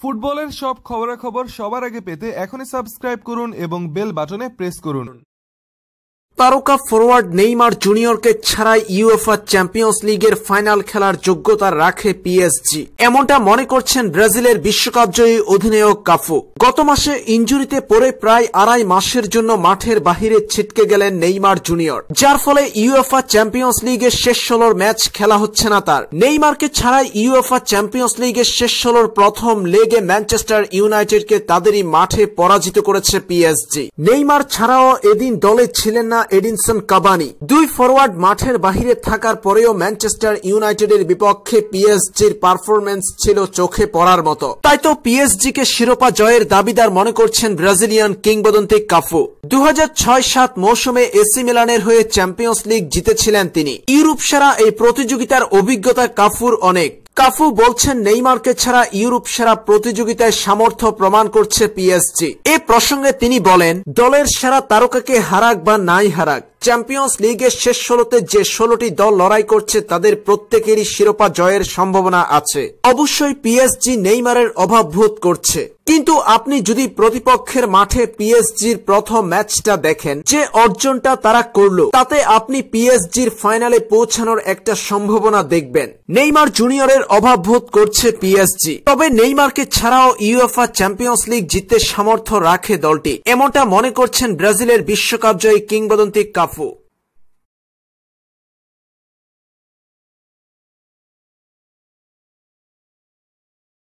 ফুটবলের সব খবরাখবর সবার আগে পেতে এখনই সাবস্ক্রাইব করুন এবং বেল বাটনে প্রেস করুন। তারকা ফরওয়ার্ড নেইমার জুনিয়রকে ছাড়াই ইউএফআ চ্যাম্পিয়ন্স লিগের ফাইনাল খেলার যোগ্যতা রাখে পিএসজি। এমনটা মনে করছেন ব্রাজিলের বিশ্বকাপ জয়ী অধিনায়ক কাফু। গত মাসে ইঞ্জুরিতে পড়ে প্রায় আড়াই মাসের জন্য মাঠের বাহিরে ছিটকে গেলেন নেইমার জুনিয়র। যার ফলে ইউএফা চ্যাম্পিয়ন্স লিগের শেষ ষোলোর ম্যাচ খেলা হচ্ছে না তার। নেইমারকে ছাড়াই ইউএফা চ্যাম্পিয়ন্স লিগের শেষ ষোলোর প্রথম লেগে ম্যানচেস্টার ইউনাইটেডকে তাদেরই মাঠে পরাজিত করেছে পিএসজি। নেইমার ছাড়াও এদিন দলে ছিলেন না এডিনসন কাবানি দুই ফরওয়ার্ড মাঠের বাহিরে থাকার পরেও ম্যানচেস্টার ইউনাইটেডের বিপক্ষে পিএসজির পারফরমেন্স ছিল চোখে পড়ার মতো। তাই তো পিএসজিকে শিরোপা জয়ের দাবিদার মনে করছেন ব্রাজিলিয়ান কিংবদন্তি কাফু। দু ছয় সাত মৌসুমে এসি মিলানের হয়ে চ্যাম্পিয়ন্স লিগ জিতেছিলেন তিনি। ইউরোপ সেরা এই প্রতিযোগিতার অভিজ্ঞতা কাফুর অনেক। কাফু বলছেন, নেইমারকে ছাড়া ইউরোপ সেরা প্রতিযোগিতায় সামর্থ্য প্রমাণ করছে পিএসজি এ প্রসঙ্গে তিনি বলেন, দলের সেরা তারকাকে হারাক বা নাই হারাক, চ্যাম্পিয়ন্স লিগের শেষ ষোলোতে যে ষোলোটি দল লড়াই করছে, তাদের প্রত্যেকেরই শিরোপা জয়ের সম্ভাবনা আছে। অবশ্যই পিএসজি নেইমারের অভাব বোধ করছে। কিন্তু আপনি যদি প্রতিপক্ষের মাঠে পিএসজির প্রথম ম্যাচটা দেখেন, যে অর্জনটা তারা করল, তাতে আপনি পিএসজির ফাইনালে পৌঁছানোর একটা সম্ভাবনা দেখবেন। নেইমার জুনিয়রের অভাব বোধ করছে পিএসজি তবে নেইমারকে ছাড়াও ইউএফআ চ্যাম্পিয়ন্স লিগ জিততে সামর্থ্য রাখে দলটি। এমনটা মনে করছেন ব্রাজিলের বিশ্বকাপ জয়ী কিংবদন্তি কাফু।